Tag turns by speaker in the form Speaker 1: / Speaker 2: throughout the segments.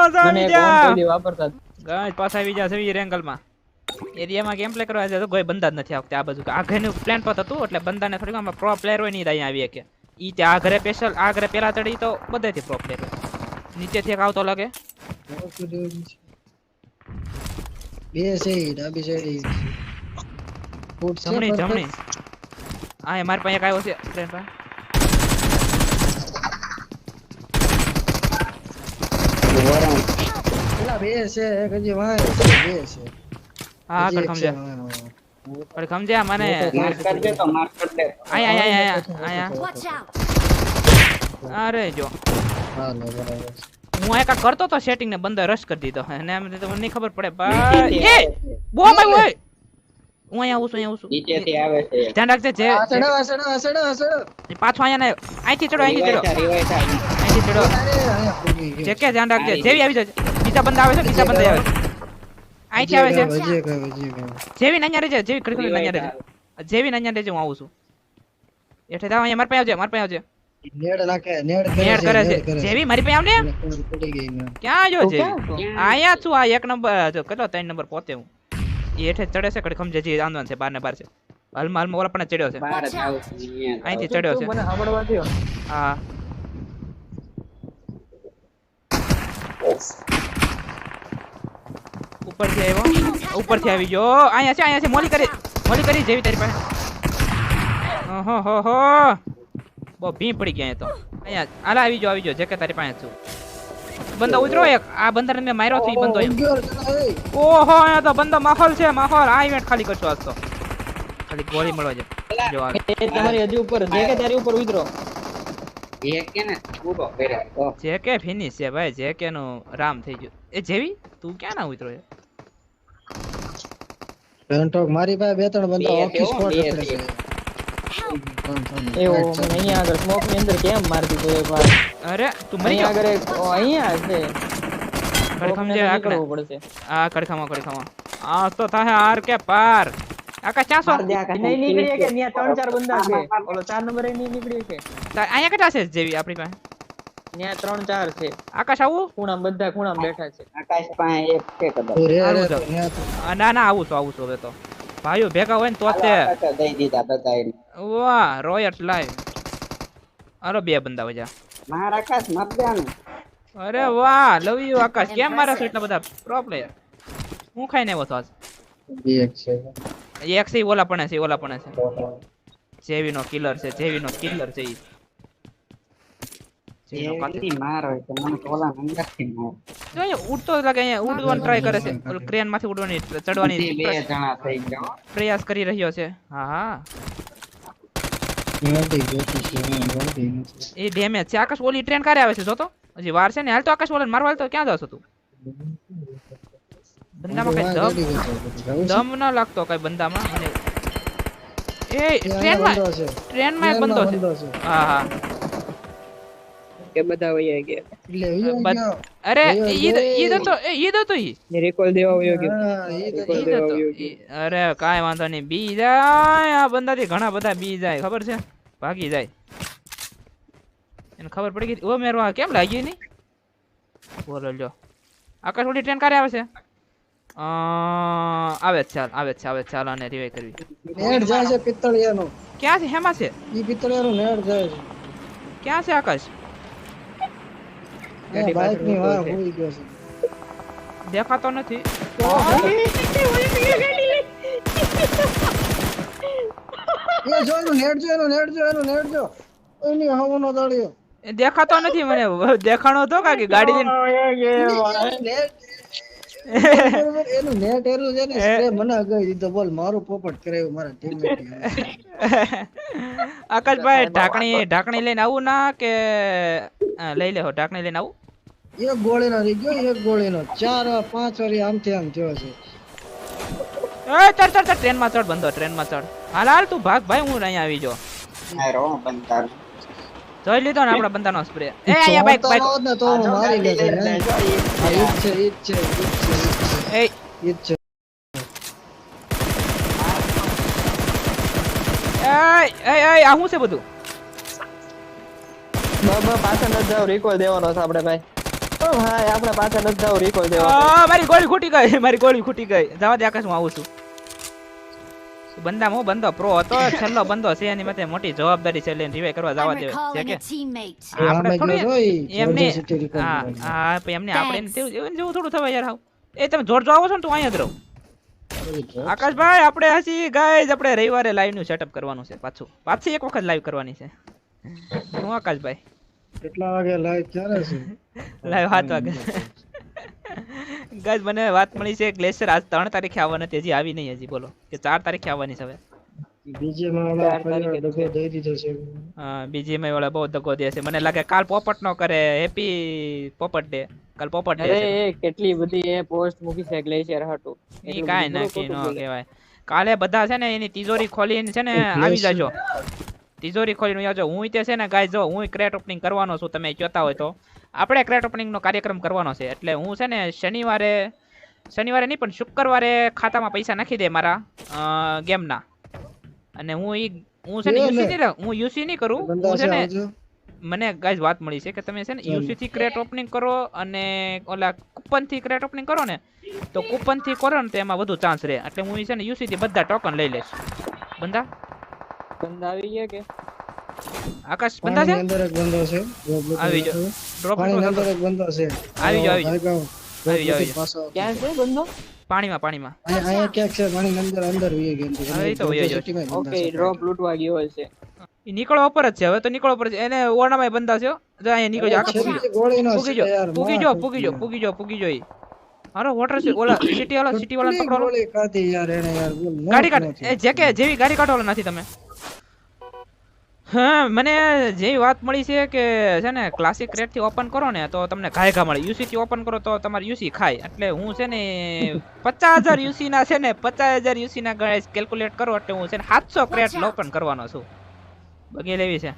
Speaker 1: પાછા
Speaker 2: મને
Speaker 1: આવી જા. ગાઈસ પાછા આવી જા સવી રેંગલમાં એરિયામાં ગેમ પ્લે કરવા છે તો કોઈ બંદા જ નથી આવતા આ બાજુ. આ ઘરનું પ્લાન પર હતું એટલે બંદાને થોડીક આમાં પ્રો પ્લેયર હોય નહીં અહીંયા આવી કે. ઈ ત્યાં આ ઘરે સ્પેશિયલ આ ઘરે પેલા ચડી તો બધેથી પ્રો પ્લેયર નીચેથી એક આવતો લાગે.
Speaker 3: બે છે ડાબી સાઈડ
Speaker 1: જમણી. જમણી. આ એ મારી પાસે એક આવ્યો છે ફ્રેન્ડ પાસે
Speaker 3: પેલા બે છે એક હજી વાંહે છે બે છે.
Speaker 1: હા
Speaker 3: વાંહે, વાંહે.
Speaker 1: પણ સમજ્યા મને.
Speaker 4: માર્ક કરી દે તો માર્ક કરી દે.
Speaker 1: આયા આયા આયા આયા. અરે જો.
Speaker 3: હા બરાબર
Speaker 1: હું એક કરતો તો સેટિંગ ને બંદર રશ કરી દીધો. અને એમ તો મને ખબર પડે. ભાઈ એ બો ભાઈ ઓય. હું અહીંયા આવું છું અહીંયા આવું છું.
Speaker 4: નીચેથી આવે છે.
Speaker 1: ધ્યાન રાખજે જે પાછો અહીંયા ને અહીંથી ચડો અહીંથી ચડો. ચડો. જે કે ધ્યાન રાખજે. જેવી આવી જશે બીજા બંદા આવે છે બીજા બંદા આવે છે. અહીંથી આવે છે. જેવી નન્યા રહેજે જેવી ખડી નન્યા રહેજે. જેવી નન્યા રહેજે હું આવું છું. એટલે જાવ અહીંયા મારી પાસે આવજે મારી પાસે આવજે.
Speaker 3: નેડ નાખે નેડ
Speaker 1: નેડ કરે છે. જેવી મારી પાસે આવને. ક્યાં જો છે?
Speaker 2: આયા છો?
Speaker 1: આ એક નંબર જો કેટલો ત્રણ નંબર પોતે હું. એઠે ચડે છે કડખમ ખમજે જે આંદોલન છે બાર ને બાર છે. હાલમાં હાલમાં ઓલા પણ ચડ્યો છે. અહીંથી ચડ્યો છે.
Speaker 2: મને સાંભળવા દ્યો.
Speaker 1: હા. ઉપરથી આવ્યો ઉપરથી આવી ગયો અહીંયા છે અહીંયા છે મોલી કરી મોલી કરી જેવી તારી પાસે ઓહો હો હો બહુ ભી પડી ગયા તો અહીંયા આલા આવી ગયો આવી ગયો જે કે તારી પાસે છું બંદો ઉતરો એક આ બંદર મેં માર્યો છે બંદો. ઓહો અહીંયા તો બંદો માહોલ છે માહોલ આ ઇવેન્ટ ખાલી કરશો આજ તો ખાલી ગોળી મળવા છે જો આ
Speaker 2: તમારી હજી ઉપર જે કે તારી ઉપર ઉતરો
Speaker 4: એક કે ને પૂરો કર્યો
Speaker 1: જેકે ફિનિશ છે ભાઈ જેકે નું રામ થઈ ગયું. એ જેવી? તું ક્યાં ના ઉતરો છે
Speaker 3: પેન્ટોક મારી પાસે બે ત્રણ બંદા ઓફિસ સ્પોટ રખડે
Speaker 4: છે.
Speaker 2: એવો મને અહીંયા આગળ સ્મોકની અંદર કેમ મારી દીધો એક વાર
Speaker 1: અરે તું મરી
Speaker 2: અહીંયા
Speaker 1: ગયો?
Speaker 2: આગળ અહીંયા છે. કડખમ
Speaker 1: જે આકડે.
Speaker 2: પડશે
Speaker 1: આ ખડખામાં ખડખામાં આ તો થાય આર કે પાર. આકા ચાસો
Speaker 2: નહીં નીકળી કે ત્યાં ત્રણ ચાર બંદા છે. ઓલો ચાર નંબર એ નહીં નીકળી કે?
Speaker 1: અહીંયા કેટલા છે જેવી આપણી પાસે?
Speaker 2: ત્રણ ચાર છે.
Speaker 1: આકાશ આવું?
Speaker 2: ખૂણામાં બધા ખૂણામાં બેઠા છે.
Speaker 4: આકાશ પાસે એક છે કદાચ.
Speaker 3: તું રે, રે,
Speaker 1: સારું
Speaker 3: તો
Speaker 1: છે.
Speaker 3: ન્યા તો.
Speaker 1: આ ના ના આવું છું આવું છું હવે તો. ભાઈઓ ભેગા હોય ને તો તે
Speaker 4: દઈ દીધા બધાયને.
Speaker 1: વાહ રોયટ લાઈવ અરે બે બંદા વજા.
Speaker 4: માર આકાશ મત
Speaker 1: અરે વાહ લવ યુ આકાશ. કેમ મારા છો એટલા બધા? પ્રો પ્લેયર હું ખાઈને આવ્યો છો આજ.
Speaker 3: એક છે.
Speaker 1: એક છે ઓલા પણ છે ઓલા પણ છે. જેવી નો કિલર છે જેવી નો કિલર છે ઈ ઉડતો લાગે અહીંયા ઉડવાનો ટ્રાય કરે છે. ક્રેનમાંથી ઉડવાની ચડવાની
Speaker 4: બે જણા થઈ ગયા.
Speaker 1: પ્રયાસ કરી રહ્યો છે. હા હા. એ ડેમેજ છે. આકાશ ઓલી ટ્રેન ક્યારે આવે છે જોતો? હજી વાર છે ને. હાલ તો આકાશ ઓલા મારવા હાલ તો ક્યાં જશો તું? બંદામાં કઈ દમ? દમ ન લાગતો કઈ બંદામાં અને એ ટ્રેનમાં ટ્રેનમાં બંદો છે.
Speaker 3: બંધો છે.
Speaker 1: હા હા.
Speaker 2: કે બધા વયા ગયા.
Speaker 1: બદ-
Speaker 3: ગયો.
Speaker 1: અરે
Speaker 3: ઈ
Speaker 1: ઈ
Speaker 3: તો
Speaker 1: ઈદ હતો ઈ
Speaker 2: રિકોલ દેવા વયો
Speaker 3: ઈ તો
Speaker 1: ઈ- અરે કાઈ વાંધો નહીં. બી જાય આ બંદાથી ઘણા બધા બી જાય ખબર છે? ભાગી જાય. એને ખબર પડી ગઈ? ઓ મેરવા કેમ લાગ્યું નહીં? બોલો લ્યો. આકાશ ઓલી ટ્રેન ક્યારે આવે છે? આવે ચાલ આવે છે આવે ચાલ અને રિવાઈ કરવી.
Speaker 3: નેડ જાય છે પિત્તળિયાનો.
Speaker 1: ક્યાં છે? હેમાં છે?
Speaker 3: ઈ પિત્તળિયાનો નેડ જાય છે.
Speaker 1: ક્યાં છે આકાશ?
Speaker 3: બાઇકની વાહ હોઈ ગયો છે.
Speaker 1: દેખાતો નથી.
Speaker 3: એ જો એનો નેડ જો એનો નેડ જો એનો નેડ જો. એની હવાનો દાળિયો
Speaker 1: એ દેખાતો નથી મને. દેખાણો તો કાકે ગાડી લઈને.
Speaker 3: એનું નેટ એરું છે ને સ્પ્રે મને અગાઈ દીધો બોલ મારું પોપટ કરાવ્યું મારા ટીમમેટ
Speaker 1: આકાશભાઈ ઢાકણી ઢાકણી લઈને આવું ના કે લઈ લેહો ઢાકણી લઈને આવું?
Speaker 3: એક ગોળીનો રહી ગયો એક ગોળીનો. ચાર પાંચ વાળી આમથી આમ થયો છે.
Speaker 1: એ ચડ ચડ ચડ ટ્રેનમાં ચડ બંધો ટ્રેનમાં ચડ. હાલ હાલ તું ભાગ ભાઈ હું અહીંયા આવી જો
Speaker 4: બંધાર
Speaker 1: જોઈ લીધો ને આપણા બંદાનો સ્પ્રે એ આયા બાઈક બાઈક
Speaker 3: તો મારી જ છે ઈ છે
Speaker 1: એ.
Speaker 3: ઈ છે.
Speaker 1: એ એ આ શું છે બધું?
Speaker 2: બાબા પાછળ ન જાવ રિકોલ દેવાનો છે આપણે ભાઈ. ઓ ભાઈ આપણે પાછળ ન જાવ રિકોલ દેવા
Speaker 1: મારી ગોળી ખૂટી ગઈ મારી ગોળી ખૂટી ગઈ. જવા દે આકાશ હું આવું છું. બંદા હું બંદો? પ્રો હતો છેલ્લો બંદો છે એની માટે મોટી જવાબદારી છે લઈને રિવાઈ કરવા જવા
Speaker 5: I'm
Speaker 1: છે? કે આપણે થોડી એમને હા હા એમને આપણે. તેવું જેવું થોડું થવાય યાર હાવ. એ તમે જોર જો આવો છો ને તું અહીંયા જ રહો. આકાશભાઈ આપણે હસી ગાઈઝ આપણે રવિવારે લાઈવનું સેટઅપ કરવાનું છે પાછું. પાછી એક વખત લાઈવ કરવાની છે. હું આકાશભાઈ.
Speaker 3: કેટલા વાગે લાઈવ ક્યારે છે?
Speaker 1: લાઈવ સાત વાગે. ગાઈઝ મને વાત મળી છે ગ્લેશિયર આજ 3 તારીખે આવવાની હતી હજી આવી નહીં હજી બોલો. કે 4 તારીખે આવવાની છે હવે.
Speaker 3: બીજે માં ઓલા ફરી દઈ દીધો છે.
Speaker 1: હા, બીજી એમાં વાળા બહુ દગો દે છે. મને લાગે કાલ પોપટ નો કરે હેપી પોપટ ડે. કાલ પોપટ ડે
Speaker 2: અરે એ કેટલી બધી એ પોસ્ટ મૂકી છે ગ્લેશિયર હાટુ.
Speaker 1: એ કાઈ નાખી નો કહેવાય. કાલે બધા છે ને એની તિજોરી ખોલીને છે ને આવી. જાજો. તિજોરી ખોલીને આવજો હું તે છે ને ગાય જો હું ક્રેટ ઓપનિંગ કરવાનો છું તમે જોતા હોય તો. આપણે ક્રેટ ઓપનિંગનો કાર્યક્રમ કરવાનો છે. એટલે હું છે ને શનિવારે શનિવારે નહીં પણ શુક્રવારે ખાતામાં પૈસા નાખી દે મારા ગેમના. અને હું એ હું છે ને યુસી નહીં હું યુસી નહીં કરું. હું છે ને મને ગાઈઝ વાત મળી છે કે તમે છે ને. યુસી થી ક્રેટ ઓપનિંગ કરો અને ઓલા કૂપનથી ક્રેટ ઓપનિંગ કરો ને તો કૂપનથી કરો ને તો એમાં વધુ ચાન્સ રહે. એટલે હું છે ને યુસી થી બધા ટોકન લઈ લઈશ. બંદા
Speaker 2: બંધ આવી ગયા કે?
Speaker 1: આકાશ બંધા છે?
Speaker 3: અંદર એક બંધો છે
Speaker 1: આવી જાઓ. ડ્રોપ
Speaker 3: પાણીની અંદર એક બંધો છે
Speaker 1: આવી જાઓ, આવી જાઓ. આવી
Speaker 3: આવતો.
Speaker 2: ક્યાં છે બંધો?
Speaker 1: પાણીમાં પાણીમાં.
Speaker 3: અહીંયા ક્યાંક છે? પાણી અંદર અંદર વીએ ગેમ છે.
Speaker 1: હવે તો
Speaker 3: માં બંદા
Speaker 2: ઓકે ડ્રોપ લૂટવા ગયો હશે.
Speaker 1: ઈ નીકળો ઉપર જ છે. હવે તો નીકળો ઉપર છે. એને ઓરણામાં બંધા છે. જો અહીંયા નીકળો આકાશ પૂગી જો. પૂગી જો પૂગી જો. પૂગી જો પૂગી જો અરે હારો વોટર છે. ઓલા સિટી વાળા સિટી વાળા પકડો
Speaker 3: યાર એને યાર,
Speaker 1: ગાડી કાઢ. એ જેકે જેવી ગાડી કાઢો ઓલા નથી તમે. હા મને જેવી વાત મળી છે કે છે ને ક્લાસિક રેટથી ઓપન કરો ને તો તમને ઘાય ઘા મળે યુસી થી ઓપન કરો તો તમારે યુસી ખાય. એટલે હું છે ને પચાસ હજાર યુસી ના છે ને પચાસ હજાર યુસી ના કેલ્ક્યુલેટ કરો એટલે હું છે ને સાતસો ક્રેટ ઓપન કરવાનો છું. બગી લેવી છે.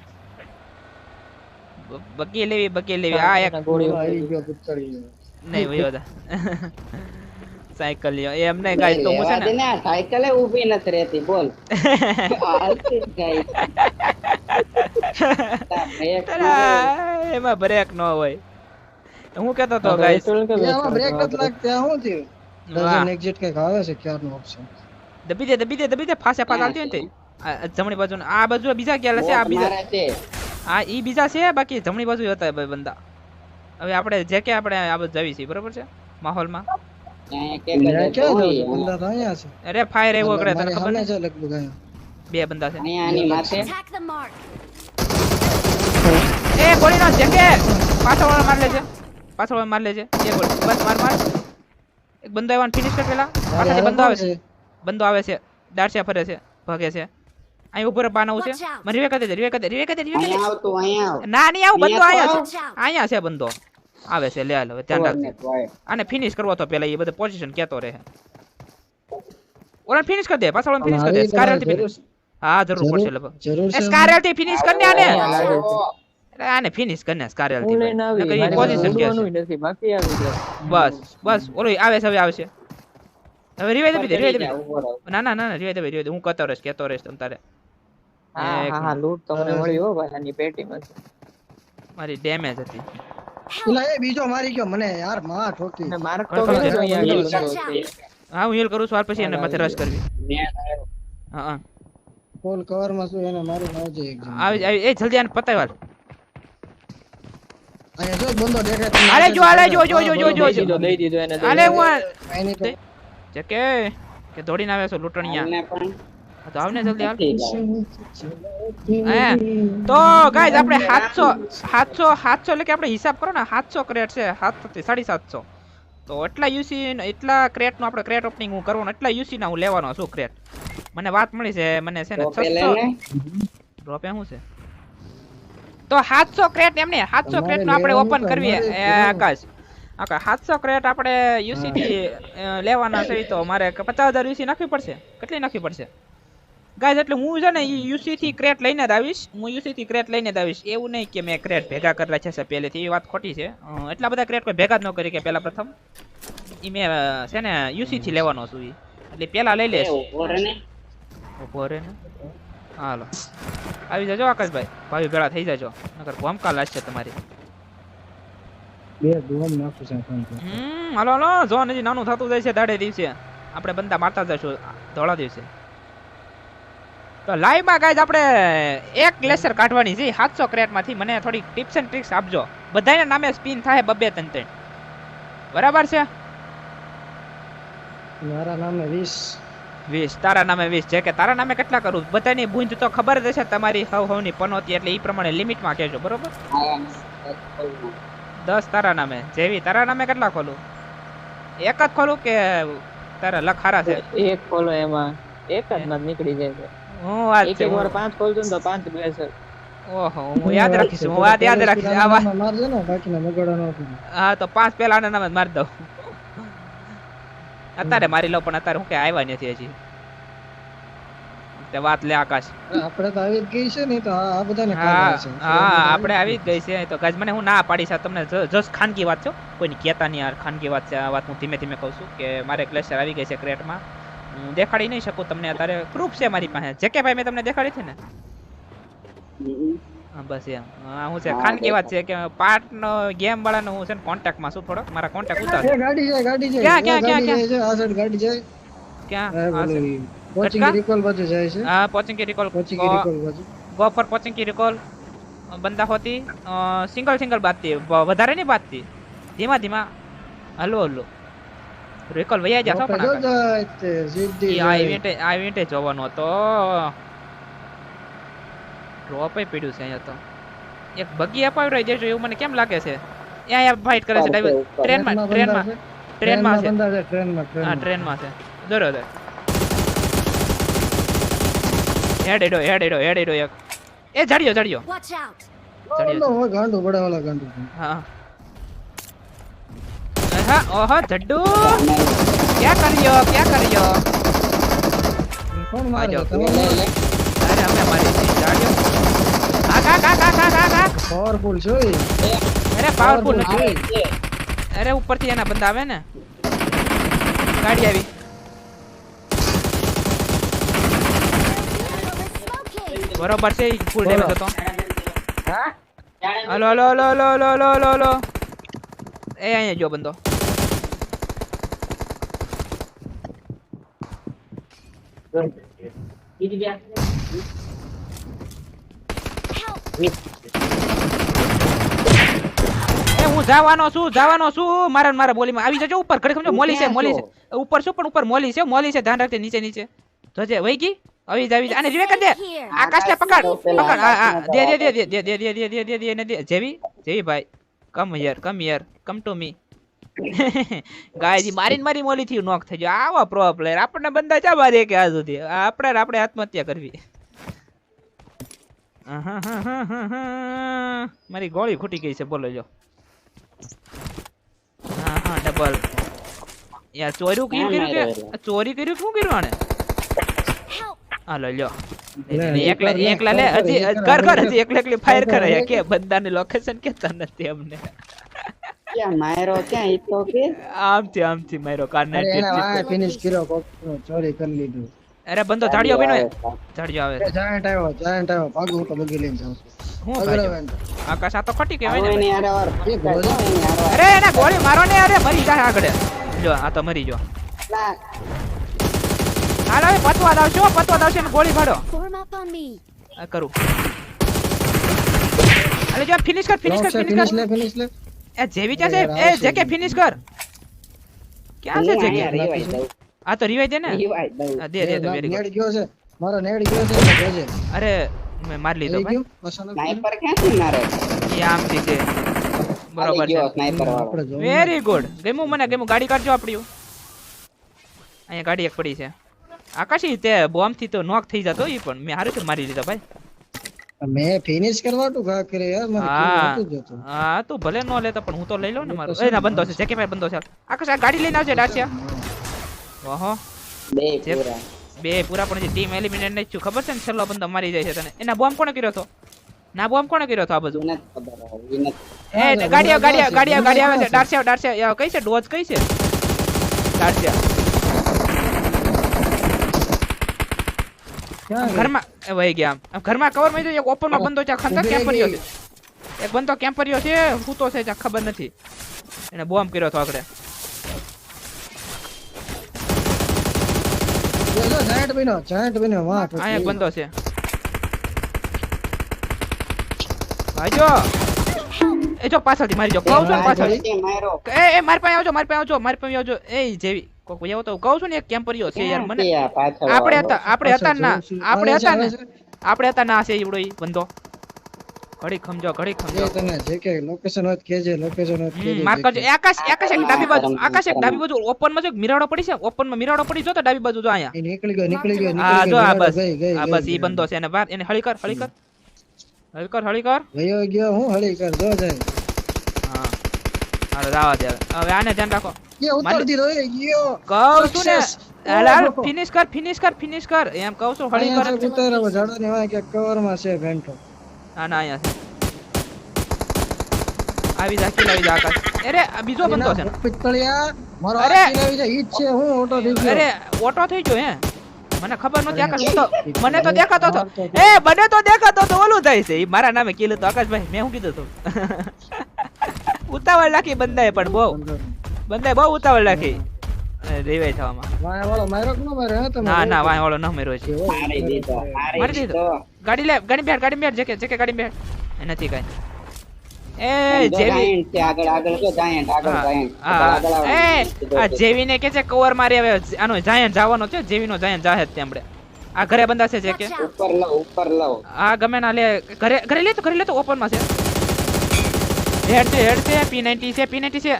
Speaker 1: બગી લેવી બગી લેવી. આ એક
Speaker 2: ગોળી.
Speaker 1: નહીં જા. સાયકલ લ્યો. એમને ગાય તો હું છે ને.
Speaker 4: આ સાયકલે ઊભી નથી રહેતી બોલ. જ
Speaker 1: એમાં બ્રેક ન હોય. હું કેતો તો ગાઈસ
Speaker 3: એમાં બ્રેક નથી લાગતી, આ શું થયું? Dozen એક્ઝિટ કંઈક આવે છે ક્યારનો ઓપ્શન
Speaker 1: દબી દે દબી દે દબી દે ફાસે ફાસ આવતી હોય ને જમણી બાજુ આ બાજુ બીજા ગયા છે? આ બીજા. હા ઈ બીજા છે બાકી જમણી બાજુ હતા ભાઈ બંદા હવે આપણે જે કે આપણે આ બાજુ જવી છીએ બરોબર છે? માહોલમાં. અરે ફાયર એવો કરે તને ખબર
Speaker 3: છે લગભગ
Speaker 1: બે બંદા છે.
Speaker 4: અહીંયા આની માથે.
Speaker 1: એ ગોળી નો જંગે પાછળ વાળા માર લેજે. પાછળ વાળા માર લેજે. એ ગોળી બસ માર માર. એક બંદો આવ્યો ફિનિશ કર પેલા. પાછળથી બંદો આવે છે. બંદો આવે છે. દાડસ્યા ફરે છે. ભાગે છે. અહીં ઉપર પાન બાના છે. મને રિવે કરી દે રિવે કરી દે રિવે કરી દે રિવે કરી દે.
Speaker 4: અહીંયા આવતું અહીંયા આવ.
Speaker 1: ના નહીં આવું બંદો
Speaker 4: અહીંયા
Speaker 1: અહીંયા છે. અહીંયા છે બંદો. આવે છે લે હવે ધ્યાન રાખજે. આને ફિનિશ કરવો તો પેલા એ બધે પોઝિશન કેતો રહે. ઓલા ફિનિશ કરી દે પાછળ ફિનિશ કરી દે. સ્કારેલથી હા જરૂર પડશે લે
Speaker 3: જરૂર
Speaker 1: એ
Speaker 3: છે
Speaker 1: સ્કારેલથી ફિનિશ કરને આને.
Speaker 2: અહીંયા
Speaker 1: અરે આને ફિનિશ કરને સ્કારેલ
Speaker 2: હું
Speaker 1: થી નકર ઈ પોઝિશન કે
Speaker 2: નથી બાકી આવી ગયો
Speaker 1: બસ બસ ઓલો આવે છે હવે આવે છે હવે રિવાઈ દે રિવાઈ દે. ના ના ના ના રિવાઈ દે રિવાઈ દે હું કતો રહીશ કેતો રહીશ તમ તારે.
Speaker 2: હા હા લૂટ તમને મળી હો ભાઈ આની પેટીમાં
Speaker 1: મારી ડેમેજ હતી.
Speaker 3: પેલા એ બીજો મારી ગયો મને યારમાં ઠોકી.
Speaker 2: તો
Speaker 1: છે. હા હું હેલ કરું છું હાલ પછી એને માથે રશ કરવી. હા હા.
Speaker 3: ફોલ કવરમાં શું એને મારી એક
Speaker 1: આવી આવી એ જલ્દી આને પતાવ હાલ.
Speaker 3: અહીંયા જો બંદો દેખાય
Speaker 1: અરે જો, અરે જો, જો, જો, જો, જો,
Speaker 2: દઈ દીધો એને અરે
Speaker 1: હું આ-
Speaker 3: કાંઈ નહીં તો.
Speaker 1: જે કે કે દોડીને આવે છે લૂંટણિયા. તો આવને જલ્દી હાલ. તો ગાઈઝ આપણે 700 700 700 એટલે કે આપણે હિસાબ કરો ને 700 ક્રેટ છે. 7 થી 750 તો એટલા યુસી એટલા ક્રેટ નો આપણે ક્રેટ ઓપનિંગ હું કરવાનો એટલા યુસી ના હું લેવાનો છું ક્રેટ. મને વાત મળી છે મને છે ને
Speaker 4: તો રોપે
Speaker 1: 600
Speaker 4: ને?
Speaker 1: ડ્રોપ શું છે? તો 700 ક્રેટ એમને 700
Speaker 3: તમારે
Speaker 1: ક્રેટનું આપણે ઓપન
Speaker 3: કરવી.
Speaker 1: આકાશ આકાશ 700 ક્રેટ આપણે યુસી થી લેવાના છે તો મારે 50000 યુસી નાખવી પડશે. કેટલી નાખવી પડશે? ગાઈઝ એટલે હું છે ને યુસી થી ક્રેટ લઈને જ આવીશ. હું યુસી થી ક્રેટ લઈને જ આવીશ. એવું નહીં કે મેં ક્રેટ ભેગા કરેલા છે સે પહેલેથી. એ વાત ખોટી છે. એટલા બધા ક્રેટ કોઈ ભેગા જ ન કરી કે પહેલા પ્રથમ. એ મેં છે ને યુસી થી લેવાનો છું ઈ. એટલે પહેલા લઈ લેશ.
Speaker 4: ઊભો ને.
Speaker 1: હાલો. આવી જજો આકાશભાઈ. ભાઈ ભેળા થઈ જજો. નકર ભમકા લાગશે તમારી.
Speaker 3: બે ડોમ નાખું છે
Speaker 1: હમ હાલો હાલો. હજી નાનું થતું જાય છે દાડે દિવસે. આપણે બંદા મારતા જશું. ધોળા દિવસે. તો લાઈવમાં ગાઈઝ આપણે એક લેસર કાઢવાની છે. સાતસો ક્રેટમાંથી મને થોડી ટિપ્સ એન્ડ ટ્રિક્સ આપજો. બધાના નામે સ્પિન થાય બબ્બે ત્રણ ત્રણ. બરાબર છે?
Speaker 3: મારા નામે વીસ.
Speaker 1: વીસ. તારા નામે વીસ. છે કે તારા નામે કેટલા કરું? બધાની ભૂંજ તો ખબર જ હશે તમારી હવ હવની પનોતી એટલે એ પ્રમાણે લિમિટમાં કહેજો બરોબર? દસ તારા નામે. જેવી તારા નામે કેટલા ખોલું? એક જ ખોલું કે તારા લખારા છે?
Speaker 2: એક ખોલો એમાં. એક જ માં નીકળી જાય છે.
Speaker 1: હું વાત
Speaker 2: એક
Speaker 1: છે
Speaker 2: એક વાર પાંચ ખોલજો ને તો પાંચ બેસે
Speaker 1: ઓહો હું યાદ રાખીશ હું વાત યાદ રાખીશ આ વાત
Speaker 3: મારજો ને બાકીના મગડા નો
Speaker 1: હા તો પાંચ પેલા આના નામે જ મારી દઉં. અત્યારે મારી લો પણ અત્યારે હું કે આવ્યા નથી હજી. તે વાત લે આકાશ.
Speaker 3: આપણે તો આવી જ ગઈ છે ને તો આ બધાને
Speaker 1: હા હા આપણે આવી જ ગઈ છે તો ગજ મને હું ના પાડી છે તમને જ- જસ્ટ ખાનગી વાત છે કોઈની કહેતા નહીં યાર ખાનગી વાત છે આ વાત હું ધીમે ધીમે કહું છું કે મારે ક્લેશર આવી ગઈ છે ક્રેટમાં. દેખાડી નહીં શકું તમને અત્યારે. પ્રૂફ છે મારી પાસે. જે કે ભાઈ મેં તમને દેખાડી છે ને? બસ એમ. હું છે ખાન વાત છે કે પાર્ટ નો ગેમ વાળા હું છે ને છું થોડોક. મારા કોન્ટેક્ટ ઉતાર.
Speaker 3: ગાડી છે ગાડી છે
Speaker 1: ક્યાં ક્યાં
Speaker 3: ક્યાં ક્યાં આ સાઈડ ગાડી
Speaker 1: છે
Speaker 3: ક્યાં? કોચિંગ રિકોલ બાજુ જાય છે.
Speaker 1: હા કોચિંગ રિકોલ
Speaker 3: કોચિંગ રિકોલ બાજુ
Speaker 1: ગો ફોર કોચિંગ રિકોલ બંદા હોતી. સિંગલ સિંગલ બાતથી વધારે નહીં બાત ધીમા ધીમા હલો હલો. રિકોલ વયા જા પણ આ ઇવેન્ટ જોવાનો હતો. ડ્રોપ એ પડ્યું છે અહીંયા તો. એક બગી અપાવી રહ્યો છે એવું મને કેમ લાગે છે? અહીંયા ફાઇટ કરે છે ડ્રાઈવર ટ્રેનમાં
Speaker 3: ટ્રેનમાં
Speaker 1: ટ્રેનમાં
Speaker 3: છે.
Speaker 1: ટ્રેનમાં હા
Speaker 3: ટ્રેનમાં.
Speaker 1: છે. દોરો દે હેડ એડો હેડ એડો હેડ એડો એક. એ જડિયો જડિયો
Speaker 3: વોચ ગાંડો
Speaker 1: બડા વાલા ગાંડો. હા. ઓહા ઓહો જડ્ડુ. ક્યાં કર્યો ક્યાં કર્યો?
Speaker 3: કોણ
Speaker 1: અરે આ કા કા કા કા કા
Speaker 3: પાવરફુલ છો
Speaker 1: અરે
Speaker 3: પાવરફુલ
Speaker 1: નથી. અરે ઉપરથી એના બંદા આવે ને. ગાડી આવી. બરોબર છે ફૂલ ડેમેજ હતો.
Speaker 2: હા?
Speaker 1: Hello hello hello hello hello hello hello એ અહીંયા જો બંધો એ હું જવાનો છું જવાનો છું મારા મારા બોલીમાં આવી જજો ઉપર ઘડી સમજો મોલી છે મોલી
Speaker 4: છે
Speaker 1: ઉપર શું પણ ઉપર મોલી છે મોલી છે ધ્યાન રાખજે નીચે નીચે જોજે વહી ગઈ આવી જાવી અને રીવે કરી દે
Speaker 6: આકાશ
Speaker 1: ને પકડ પકડ
Speaker 4: આકાશને
Speaker 1: દે દે દે દે દે દે દે દે દે દે દે જેવી જેવી ભાઈ come here come here come to me ગાયજી મારીને મારી મોલી થી નોક થઈ ગયો. આવા પ્રો પ્લેયર આપણને બંદા ચા મારે કે આ સુધી? આપણે આપણે આત્મહત્યા કરવી. મારી ગોળી ખૂટી ગઈ છે બોલો જો. હા હા ડબલ યાર ચોર્યું
Speaker 4: કેમ
Speaker 1: કર્યું કે? ચોરી કર્યું શું કર્યું આને? હાલો લ્યો. એકલા
Speaker 3: એકલા લે,
Speaker 1: એકલા લે
Speaker 3: ફાયર
Speaker 1: હજી
Speaker 3: કર
Speaker 1: કર હજી એકલા એકલી ફાયર કરે કે બંદાની લોકેશન કેતા નથી અમને.
Speaker 4: ક્યાં માયરો ક્યાં ઈ તો કે
Speaker 1: આમથી આમથી મારો કાર
Speaker 3: અરે એને વાય ફિનિશ કર્યો કોક ચોરી કરી લીધું
Speaker 1: અરે બંદો ઝાડિયો બીનો ઝાડિયો આવે
Speaker 3: જાયન્ટ આવ્યો જાયન્ટ આવ્યો ભાગો તો બગી લઈને જાઉં
Speaker 1: હું ભાઈ આકાશ આ તો ખટી કહેવાય ને
Speaker 4: અરે.
Speaker 1: અરે એને ગોળી મારો ને અરે મરી જાય આગળ જો આ તો મરી જો હાલો હવે પતવા દાવ છો પતવા દાવ છે ને ગોળી મારો! આ કરું અરે જો ફિનિશ કર ફિનિશ કર ફિનિશ કર ફિનિશ
Speaker 3: લે ફિનિશ લે
Speaker 1: એ જેવી છે એ
Speaker 3: આવશે
Speaker 1: જે કે ફિનિશ કર. ક્યાં છે
Speaker 4: દઉં.
Speaker 1: આ તો રિવાઈ દે ને? દે દે તો વેરી
Speaker 3: ગુડ ગયો છે. મારો નેડ ગયો છે
Speaker 1: અરે મેં મારી લીધો ભાઈ.
Speaker 3: સ્નાઈપર
Speaker 4: ક્યાં ક્યાંથી મારે?
Speaker 1: એ આમથી છે. બરોબર છે.
Speaker 4: સ્નાઈપર વાળો.
Speaker 1: વેરી ગુડ ગેમો મને ગેમો ગાડી કાઢજો આપડી. અહીંયા ગાડી એક પડી છે. આકાશી તે બોમ્બથી તો નોક થઈ જતો ઈ પણ. મેં હારું છે મારી લીધો ભાઈ.
Speaker 3: મેં ફિનિશ કરવા તો ઘા કરે યાર મને
Speaker 1: હા.
Speaker 3: જોતું.
Speaker 1: હા તો ભલે નો લેતા પણ હું તો લઈ લઉં ને મારો. એ ના બંધો છે જેકે ભાઈ બંધો છે. આકાશ આ ગાડી લઈને આવજે ડાસિયા ઓહો.
Speaker 4: બે
Speaker 1: જે-
Speaker 4: પૂરા.
Speaker 1: બે પૂરા પણ ટીમ એલિમિનેટ નહીં છું. ખબર છે ને છેલ્લો બંદો મારી જાય છે તને. એના બોમ્બ કોણે કર્યો હતો? ના બોમ્બ કોણે કર્યો હતો આ બધું? એ ગાડી આવે, ગાડી આવે, ગાડી આવે, ગાડી આવે છે. ડાર્સિયા ડાર્સિયા કઈ છે? ડોજ કઈ છે? ડાર્સિયા
Speaker 3: ક્યાં ગઈ?
Speaker 1: ઘરમાં વહી ગયા આમ. ઘરમાં કવરમાં એક ઓપનમાં બંધો છે ખંતર ક્યાં પડ્યો છે. એક બંધો કેમ્પરિયો છે સૂતો છે જ્યાં ખબર નથી. એને બોમ્બ કર્યો તો આગળ.
Speaker 3: બન્યો, બન્યો, વાહ,
Speaker 1: આ એક બંધો છે. ભાઈજો! એ જો પાછળથી મારી જો કહું છું પાછળ. એ એ મારી પાસે આવજો મારી પાસે આવજો મારી પાસે આવજો. એ જેવી કોક આવો તો કહું છું ને એક કેમ્પરિયો છે યાર મને આપણે હતા આપણે હતા ના આપણે હતા ને આપણે હતા ના છે ઈવડો ઈ ઘડી ખમજો ઘડી ખમજો.
Speaker 3: તને જે કે લોકેશન હોત તો કહેજે, location હોય તો કહેજે,
Speaker 1: માર કરજો આકાશ આકાશ એક ડાબી બાજુ આકાશ એક ડાબી બાજુ ઓપનમાં જો મિરાડો પડી છે ઓપનમાં મિરાડો પડી જો તો ડાબી બાજુ જો અહીંયા.
Speaker 3: નીકળી ગયો નીકળી ગયો
Speaker 1: આ જો આ બસ આ બસ ઈ. બંદો છે એને બાર એને હળી કર હળી કર. હળી કર હળી કર.
Speaker 3: ગયો ગયો હું હળી કર જો જાય.
Speaker 1: હા હા રાવા દે. હવે આને ધ્યાન રાખો.
Speaker 3: એ ઉતારી દીધો એ ગયો
Speaker 1: કહું ને
Speaker 3: Success.
Speaker 1: ફિનિશ કર ફિનિશ કર ફિનિશ કર એમ કહું છું હળી
Speaker 3: અહીંયા
Speaker 1: કર
Speaker 3: છે ઉતાર્યો, ઝાડવાની વાંહે ક્યાંક coverમાં છે ભેંટો.
Speaker 1: હા ના અહીંયા છે આવી જા કિલ આવી જા આકાશ અરે બીજો બંદો છે
Speaker 3: પિત્તળિયા, મારો
Speaker 1: અરે.
Speaker 3: હાથ મિલાવી જાય, ઈ છે, હું ઓટો થઈ ગયો.
Speaker 1: અરે ઓટો થઈ ગયો હે મને ખબર નહોતી આકાશ હું તો મને તો દેખાતો હતો એ મને તો દેખાતો હતો ઓલું થાય છે મારા નામે કિલ હતો આકાશભાઈ મેં શું કીધું હતું ઉતાવળ રાખી બંદાએ પણ બહુ બંદાએ બહુ ઉતાવળ રાખી. રિવાઈ થવામાં.
Speaker 3: વાય વાળો માર્યો કે ન માર્યો, હે તમે?
Speaker 1: ના ના વાય વાળો ન મેરો છે.
Speaker 4: મારી દીધો
Speaker 1: મારી દીધો. ગાડી લે ગાડી બેઠ ગાડી બેઠ જેકે જેકે ગાડી બેઠ એ નથી કાઈ. એ જેવી
Speaker 4: કે આગળ આગળ કે જાયન્ટ આગળ જાયન્ટ. આવો.
Speaker 1: એ આ
Speaker 4: જેવી
Speaker 1: જેવીને કે છે કવર મારી હવે આનો જાયન્ટ જવાનો છે જેવીનો જાયન્ટ જાહે જ આપણે આ ઘરે બંધા છે જે કે
Speaker 4: ઉપર લવ ઉપર લવ.
Speaker 1: આ ગમે ના લે ઘરે ઘરે લે તો ઘરે લે તો ઓપનમાં છે. હેડ છે હેડ છે P90 છે P90 છે.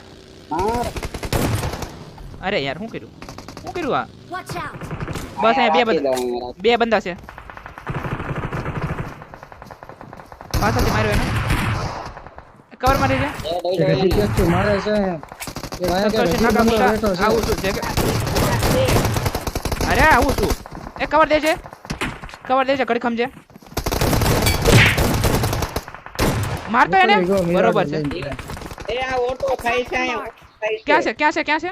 Speaker 1: અરે યાર શું કર્યું? શું કર્યું આ? બસ અહીંયા બે બંદા. બે બંદા છે. પાછળથી માર્યો એને. કવર મારી છે
Speaker 4: દો
Speaker 3: મારે.
Speaker 1: આવું અરે આવું છું. એ કવર દે છે કવર દે છે. કડખમ છે મારતો એને? બરોબર છે.
Speaker 4: એ આ ઓટો થાય છે અહીંયા ઓટો થાય છે.
Speaker 1: ક્યાં છે. ક્યાં છે? ક્યાં છે?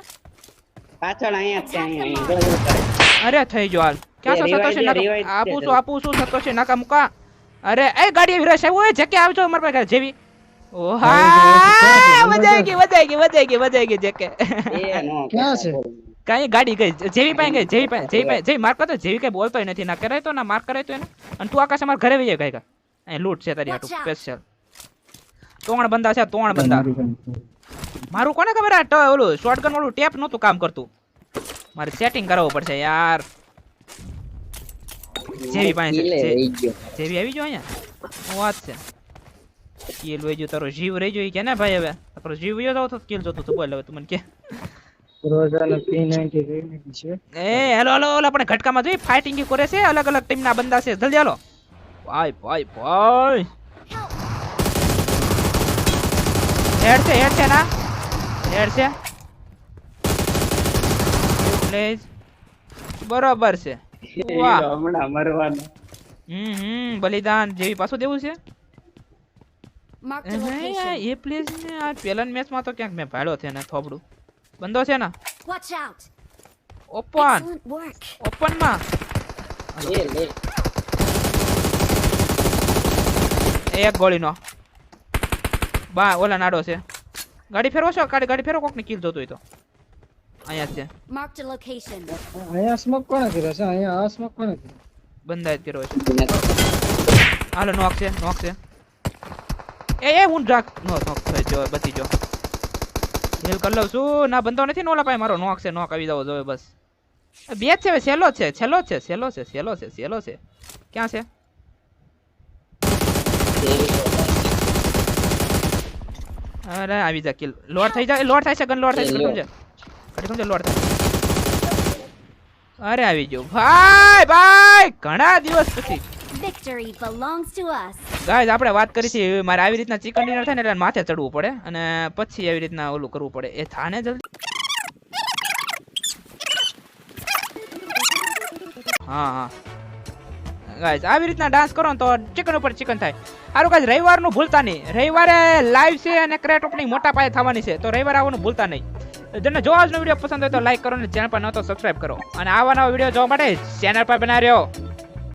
Speaker 4: પાછળ અહીંયા છે અહીંયા અહીંયા. જો, જો કરે.
Speaker 1: અરે થઈ ગયો હાલ. ક્યાં છો?
Speaker 4: એ revive
Speaker 1: સતોષી
Speaker 4: દે,
Speaker 1: નાકા આપું છું આપું છું સતોષી નાકા મુકા. અરે એ ગાડી આવી રહેશે. ઓય જકે આવજો અમારા પાસે જેવી. ઓ હા ગઈ મજા આવી ગઈ મજા ગઈ મજા ગઈ જકે.
Speaker 4: એ નો
Speaker 3: ક્યાં છે?
Speaker 1: કાંઈ ગાડી ગઈ જેવી પાસે ગઈ જેવી પાસે જેવી પાસે જેવી માર્ક કરતો જેવી કઈ બોલતોય નથી. ના કરાય તો ના માર્ક કરાય તો એને. અને તું આકાશ અમારા ઘરે વહી જાય કાંઈ અહીં લૂંટ છે તારી
Speaker 6: આટલું
Speaker 1: સ્પેશિયલ ત્રણ બંદા છે ત્રણ બંદા મારું કોને ખબર આ ઓલું શોર્ટગન વાળું ટેપ નહોતું કામ કરતું? મારે સેટિંગ કરાવવું પડશે યાર. જેવી પાસે
Speaker 4: ગયો.
Speaker 1: જેવી આવી જો અહીંયા? વાત છે? કિલ વહી ગયો તારો જીવ રહી ગયો કે ને ભાઈ હવે? તારો જીવ વયો જાવ તો કિલ જોતો તું બોલ હવે તું મને કે.
Speaker 3: રોજાનો P90 રેડી છે.
Speaker 1: એ હેલો હેલો ઓલા આપણે ઘટકામાં જોઈ ફાઇટિંગ કરે છે અલગ અલગ ટીમના બંદા છે. જલ્દી હાલો. ભાઈ ભાઈ ભાઈ. હેડ છે હેડ છે ના? હેડ છે? પ્લીઝ બરોબર છે. વાહ.
Speaker 4: હમણાં મરવાનો.
Speaker 1: હમ હમ બલિદાન જેવી પાછું દેવું છે. એ પ્લેસ ને આ પેલા મેચમાં તો ક્યાંક મેં ભાડ્યો છે ને થોબડું. બંધો છે ને. ઓપન
Speaker 4: ઓપનમાં.
Speaker 1: એક ગોળીનો. બા ઓલા નાડો છે. ગાડી ફેરવો છો? ગાડી ગાડી ફેરવો? કોક ને કિલ જોતો હોય તો. અહીંયા છે.
Speaker 6: માર્ક ધ લોકેશન
Speaker 3: અહીંયા સ્મોક કોણે કર્યો છે? અહીંયા આ સ્મોક કોણે કર્યો?
Speaker 1: જ કર્યો છે. હાલો નોક છે નોક છે. એ એ હું ડ્રાક નો નોક થઈ જો બચી જો હેલ કર લઉં છું. ના બંધો નથી ને ઓલા પાસે? મારો નોક છે નોક આવી જાવ જોવે બસ. બે જ છે હવે સેલો છે છેલ્લો જ છે છેલ્લો છે છેલ્લો છે છેલ્લો છે. ક્યાં છે? અરે આવી જા કિલ લોડ થઈ જાય લોડ થાય છે ગન લોડ થાય છે સમજે કડી સમજે લોડ થાય અરે આવી ગયો ભાઈ ભાઈ ઘણા દિવસ પછી.
Speaker 6: Victory belongs to us.
Speaker 1: Guys આપણે વાત કરી છે મારે આવી રીતના ચિકન ડિનર થાય ને એટલે માથે ચડવું પડે અને પછી આવી રીતના ઓલું કરવું પડે. એ થાને જલ્દી. હા હા. ગાઈઝ આવી રીતના ડાન્સ કરો ને તો ચિકન ઉપર ચિકન થાય. સારું ગાઈઝ રવિવારનું ભૂલતા નહીં. રવિવારે લાઈવ છે અને ક્રેટ ઓપનિંગ મોટા પાયે થવાની છે. તો રવિવારે આવવાનું ભૂલતા નહીં. જેને જો આજનો વીડિયો પસંદ હોય તો લાઈક કરો અને ચેનલ પર ન તો સબસ્ક્રાઈબ કરો. અને આવા નવા વીડિયો જોવા માટે ચેનલ પર બનાવી રહ્યો.